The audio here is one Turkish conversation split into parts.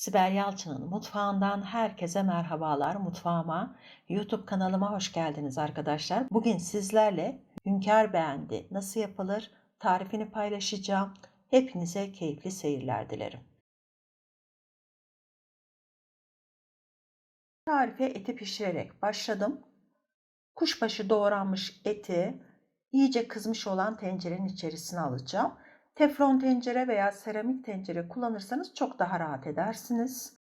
Sibel Yalçın'ın mutfağından herkese merhabalar. Mutfağıma, YouTube kanalıma hoş geldiniz arkadaşlar. Bugün sizlerle hünkâr beğendi nasıl yapılır tarifini paylaşacağım. Hepinize keyifli seyirler dilerim. Tarife eti pişirerek başladım. Kuşbaşı doğranmış eti iyice kızmış olan tencerenin içerisine alacağım. Teflon tencere veya seramik tencere kullanırsanız çok daha rahat edersiniz.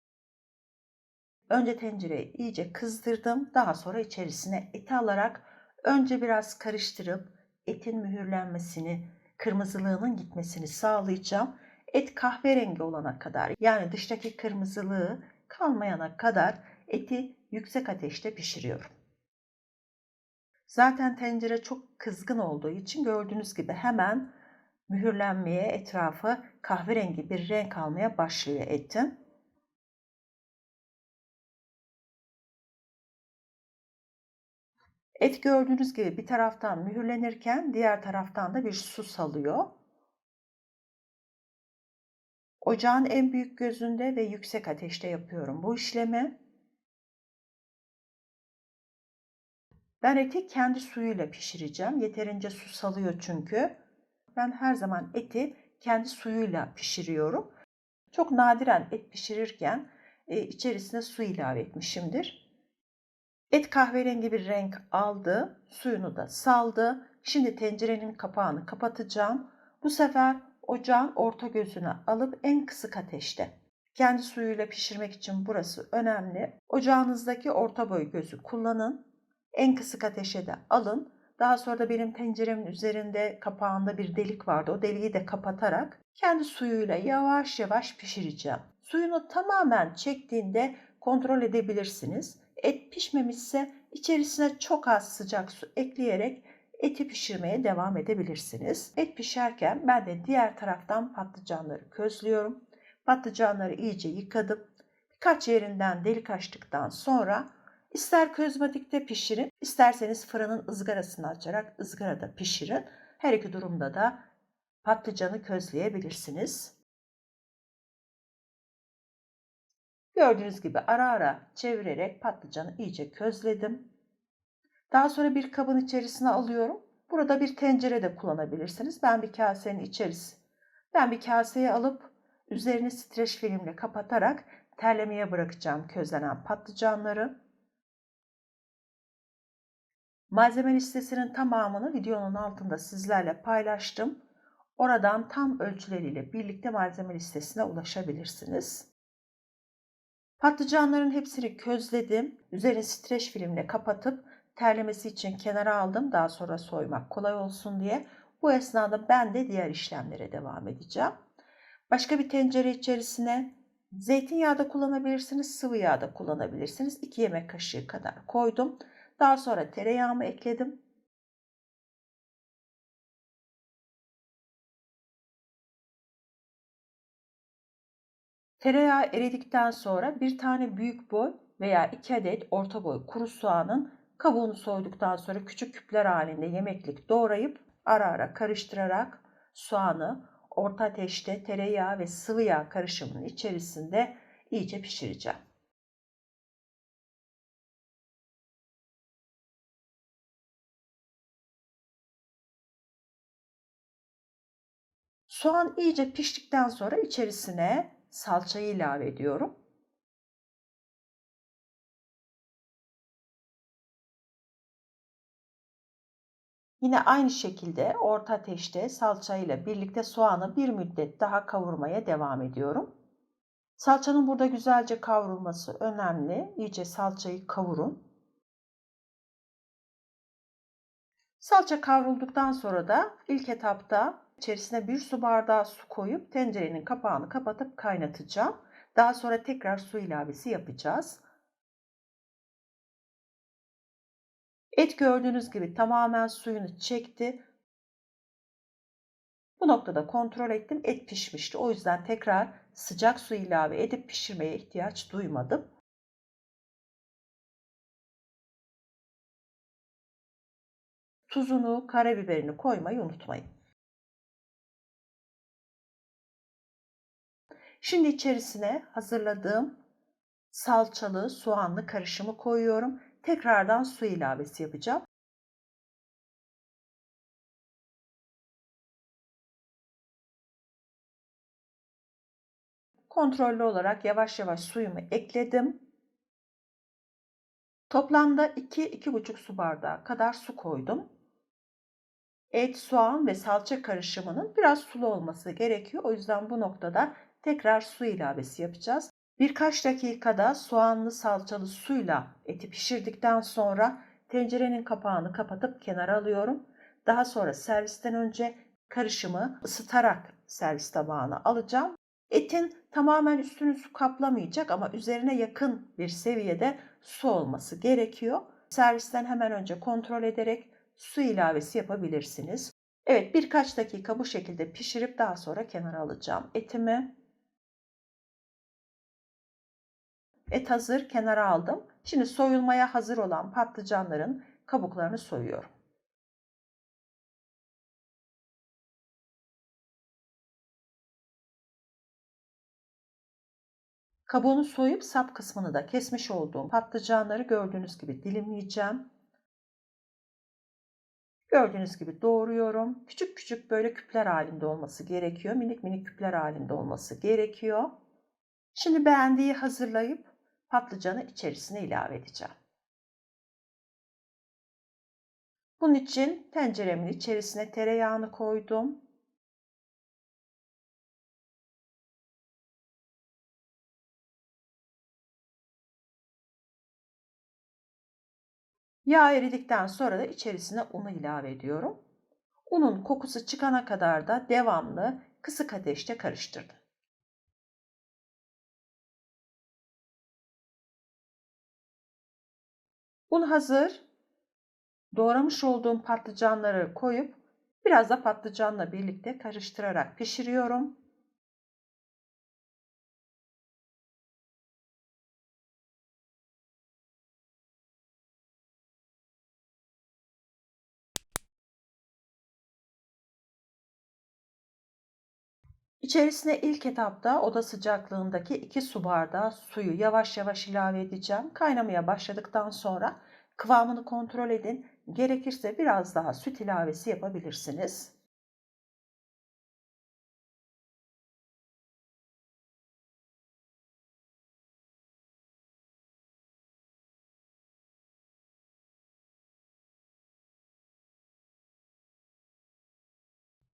Önce tencereyi iyice kızdırdım. Daha sonra içerisine eti alarak önce biraz karıştırıp etin mühürlenmesini, kırmızılığının gitmesini sağlayacağım. Et kahverengi olana kadar yani dıştaki kırmızılığı kalmayana kadar eti yüksek ateşte pişiriyorum. Zaten tencere çok kızgın olduğu için gördüğünüz gibi hemen mühürlenmeye, etrafı kahverengi bir renk almaya başlıyor etim. Et gördüğünüz gibi bir taraftan mühürlenirken diğer taraftan da bir su salıyor. Ocağın en büyük gözünde ve yüksek ateşte yapıyorum bu işlemi. Ben eti kendi suyuyla pişireceğim. Yeterince su salıyor çünkü. Ben her zaman eti kendi suyuyla pişiriyorum. Çok nadiren et pişirirken e, içerisine su ilave etmişimdir. Et kahverengi bir renk aldı, suyunu da saldı. Şimdi tencerenin kapağını kapatacağım. Bu sefer ocağın orta gözüne alıp en kısık ateşte. Kendi suyuyla pişirmek için burası önemli. Ocağınızdaki orta boy gözü kullanın. En kısık ateşe de alın. Daha sonra da benim tenceremin üzerinde kapağında bir delik vardı. O deliği de kapatarak kendi suyuyla yavaş yavaş pişireceğim. Suyunu tamamen çektiğinde kontrol edebilirsiniz. Et pişmemişse içerisine çok az sıcak su ekleyerek eti pişirmeye devam edebilirsiniz. Et pişerken ben de diğer taraftan patlıcanları közlüyorum. Patlıcanları iyice yıkadım. Birkaç yerinden delik açtıktan sonra İster közmatikte pişirin, isterseniz fırının ızgarasını açarak ızgarada pişirin. Her iki durumda da patlıcanı közleyebilirsiniz. Gördüğünüz gibi ara ara çevirerek patlıcanı iyice közledim. Daha sonra bir kabın içerisine alıyorum. Burada bir tencere de kullanabilirsiniz. Ben bir kasenin içerisi. Ben bir kaseye alıp üzerini streç filmle kapatarak terlemeye bırakacağım közlenen patlıcanları. Malzeme listesinin tamamını videonun altında sizlerle paylaştım. Oradan tam ölçüleriyle birlikte malzeme listesine ulaşabilirsiniz. Patlıcanların hepsini közledim. Üzerine streç filmle kapatıp terlemesi için kenara aldım. Daha sonra soymak kolay olsun diye. Bu esnada ben de diğer işlemlere devam edeceğim. Başka bir tencere içerisine zeytinyağı da kullanabilirsiniz, sıvı yağ da kullanabilirsiniz. 2 yemek kaşığı kadar koydum. Daha sonra tereyağımı ekledim. Tereyağı eridikten sonra bir tane büyük boy veya iki adet orta boy kuru soğanın kabuğunu soyduktan sonra küçük küpler halinde yemeklik doğrayıp ara ara karıştırarak soğanı orta ateşte tereyağı ve sıvı yağ karışımının içerisinde iyice pişireceğim. Soğan iyice piştikten sonra içerisine salçayı ilave ediyorum. Yine aynı şekilde orta ateşte salçayla birlikte soğanı bir müddet daha kavurmaya devam ediyorum. Salçanın burada güzelce kavrulması önemli. İyice salçayı kavurun. Salça kavrulduktan sonra da ilk etapta İçerisine bir su bardağı su koyup tencerenin kapağını kapatıp kaynatacağım. Daha sonra tekrar su ilavesi yapacağız. Et gördüğünüz gibi tamamen suyunu çekti. Bu noktada kontrol ettim. Et pişmişti. O yüzden tekrar sıcak su ilave edip pişirmeye ihtiyaç duymadım. Tuzunu, karabiberini koymayı unutmayın. Şimdi içerisine hazırladığım salçalı soğanlı karışımı koyuyorum. Tekrardan su ilavesi yapacağım. Kontrollü olarak yavaş yavaş suyumu ekledim. Toplamda 2-2,5 su bardağı kadar su koydum. Et, soğan ve salça karışımının biraz sulu olması gerekiyor. O yüzden bu noktada tekrar su ilavesi yapacağız. Birkaç dakikada soğanlı salçalı suyla eti pişirdikten sonra tencerenin kapağını kapatıp kenara alıyorum. Daha sonra servisten önce karışımı ısıtarak servis tabağına alacağım. Etin tamamen üstünü su kaplamayacak ama üzerine yakın bir seviyede su olması gerekiyor. Servisten hemen önce kontrol ederek su ilavesi yapabilirsiniz. Evet birkaç dakika bu şekilde pişirip daha sonra kenara alacağım etimi. Et hazır kenara aldım. Şimdi soyulmaya hazır olan patlıcanların kabuklarını soyuyorum. Kabuğunu soyup sap kısmını da kesmiş olduğum patlıcanları gördüğünüz gibi dilimleyeceğim. Gördüğünüz gibi doğruyorum. Küçük küçük böyle küpler halinde olması gerekiyor. Minik minik küpler halinde olması gerekiyor. Şimdi beğendiği hazırlayıp patlıcanı içerisine ilave edeceğim. Bunun için tenceremin içerisine tereyağını koydum. Yağ eridikten sonra da içerisine unu ilave ediyorum. Unun kokusu çıkana kadar da devamlı kısık ateşte karıştırdım. Un hazır. Doğramış olduğum patlıcanları koyup biraz da patlıcanla birlikte karıştırarak pişiriyorum. İçerisine ilk etapta oda sıcaklığındaki 2 su bardağı suyu yavaş yavaş ilave edeceğim. Kaynamaya başladıktan sonra kıvamını kontrol edin. Gerekirse biraz daha süt ilavesi yapabilirsiniz.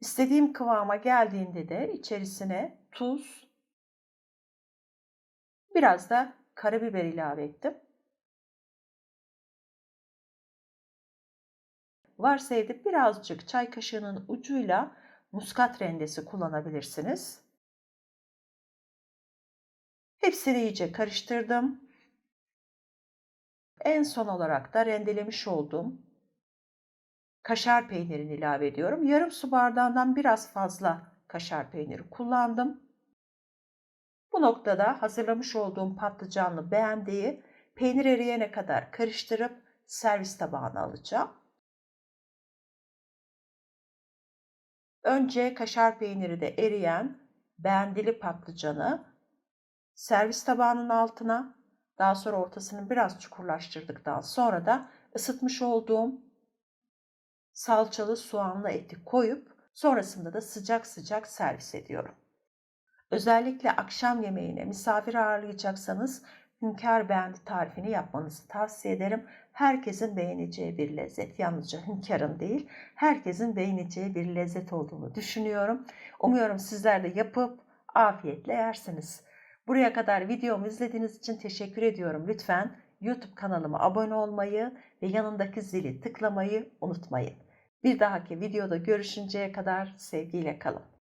İstediğim kıvama geldiğinde de içerisine tuz, biraz da karabiber ilave ettim. Varsa evde birazcık çay kaşığının ucuyla muskat rendesi kullanabilirsiniz. Hepsini iyice karıştırdım. En son olarak da rendelemiş olduğum kaşar peynirini ilave ediyorum. Yarım su bardağından biraz fazla kaşar peyniri kullandım. Bu noktada hazırlamış olduğum patlıcanlı beğendiği peynir eriyene kadar karıştırıp servis tabağına alacağım. Önce kaşar peyniri de eriyen beğendili patlıcanı servis tabağının altına, daha sonra ortasını biraz çukurlaştırdıktan sonra da ısıtmış olduğum salçalı soğanlı eti koyup sonrasında da sıcak sıcak servis ediyorum. Özellikle akşam yemeğine misafir ağırlayacaksanız hünkâr beğendi tarifini yapmanızı tavsiye ederim. Herkesin beğeneceği bir lezzet. Yalnızca hünkârın değil, herkesin beğeneceği bir lezzet olduğunu düşünüyorum. Umuyorum sizler de yapıp afiyetle yersiniz. Buraya kadar videomu izlediğiniz için teşekkür ediyorum. Lütfen YouTube kanalıma abone olmayı ve yanındaki zili tıklamayı unutmayın. Bir dahaki videoda görüşünceye kadar sevgiyle kalın.